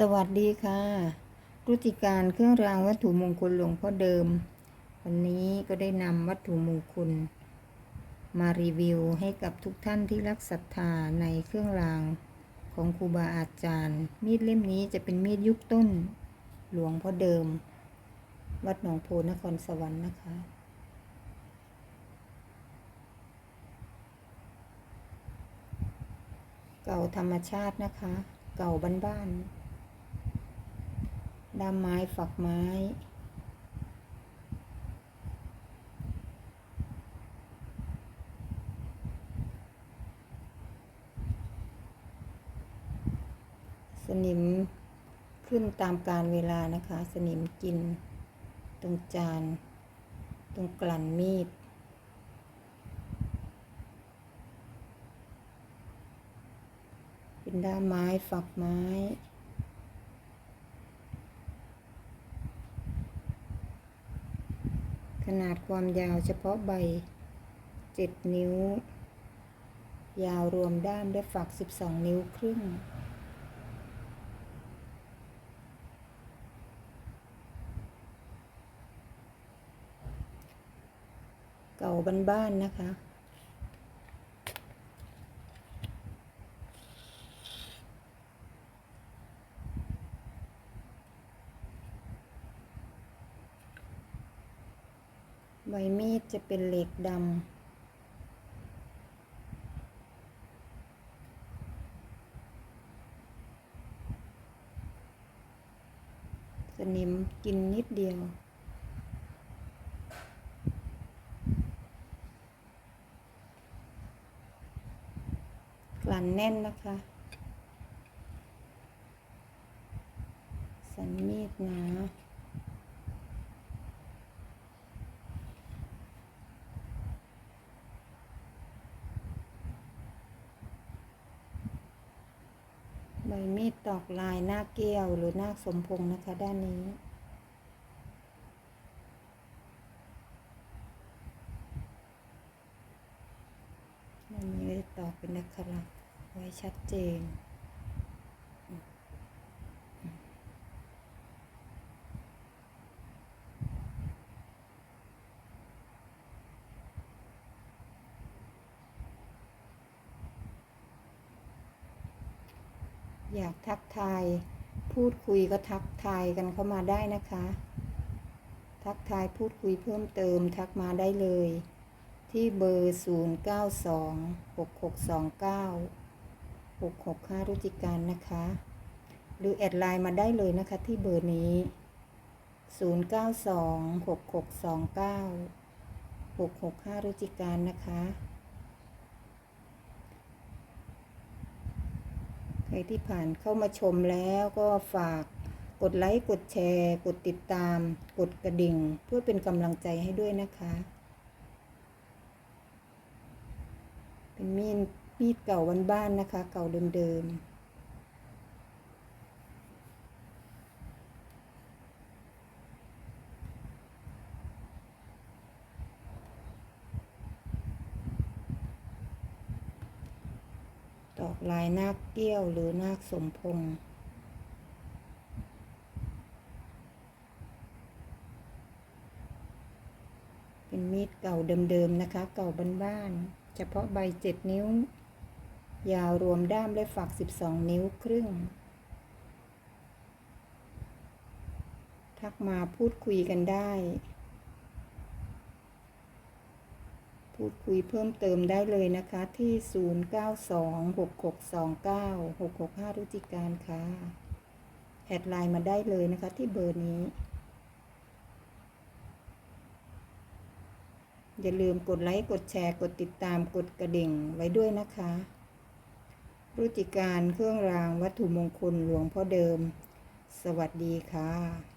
สวัสดีค่ะรุติการเครื่องรางวัตถุมงคลหลวงพ่อเดิม วันนี้ก็ได้นำวัตถุมงคล มารีวิวให้กับทุกท่านที่รักศรัทธาในเครื่องรางของครูบาอาจารย์ มีดเล่มนี้จะเป็นมีดยุคต้นหลวงพ่อเดิม วัดหนองโพนครสวรรค์นะคะ เก่าธรรมชาตินะคะ เก่าบ้านๆ ด้ามไม้ฝักไม้ สนิมขึ้นตามการเวลานะคะ สนิมกิน ตรงจาน ตรงกลั่นมีดเป็นด้ามไม้ฝักไม้ ขนาดความยาวเฉพาะใบเจ็ดนิ้ว ยาวรวมด้ามและฝักสิบสองนิ้วครึ่ง เก่าบ้านๆนะคะ ใบมีดจะเป็นเหล็กดำสนิมกินนิดเดียว กลั่นแน่นนะคะ สันมีดหนา ใบมีดตอกลายหน้าเกี้ยวหรือหน้าสมพงนะคะ ด้านนี้ด้านนี้ก็จะตอกเป็นนักขระไว้ชัดเจน อยากทักทาย พูดคุยก็ทักทายกันเข้ามาได้นะคะ ทักทายพูดคุยเพิ่มเติมทักมาได้เลย ที่เบอร์ 0 9 2 6 6 2 9 6 6 5รุจิการนะคะ หรือแอดไลน์มาได้เลยนะคะที่เบอร์นี้ 0 9 2 6 6 2 9 6 6 5รุจิการนะคะ ใค รที่ผ่านเข้ามาชมแล้วก็ฝากกดไลค์ กดแชร์ กดติดตาม กดกระดิ่ง เพื่อเป็นกำลังใจให้ด้วยนะคะ เป็นมีดมีดเก่าบ้านๆนะคะ เก่าเดิมๆ อกลายนาคเกี้ยวหรือนาคสมพงษ์เป็นมีดเก่าเดิมๆนะคะ เก่าบ้านๆเฉพาะใบเจ็ดนิ้ว ยาวรวมด้ามและฝักสิบสองนิ้วครึ่ง ทักมาพูดคุยกันได้ พูดคุยเพิ่มเติมได้เลยนะคะที่ 0926629665รุจิการค่ะ แอดไลน์มาได้เลยนะคะที่เบอร์นี้ อย่าลืมกดไลค์ กดแชร์ กดติดตาม กดกระดิ่งไว้ด้วยนะคะ รุจิการเครื่องรางวัตถุมงคลหลวงพ่อเดิม สวัสดีค่ะ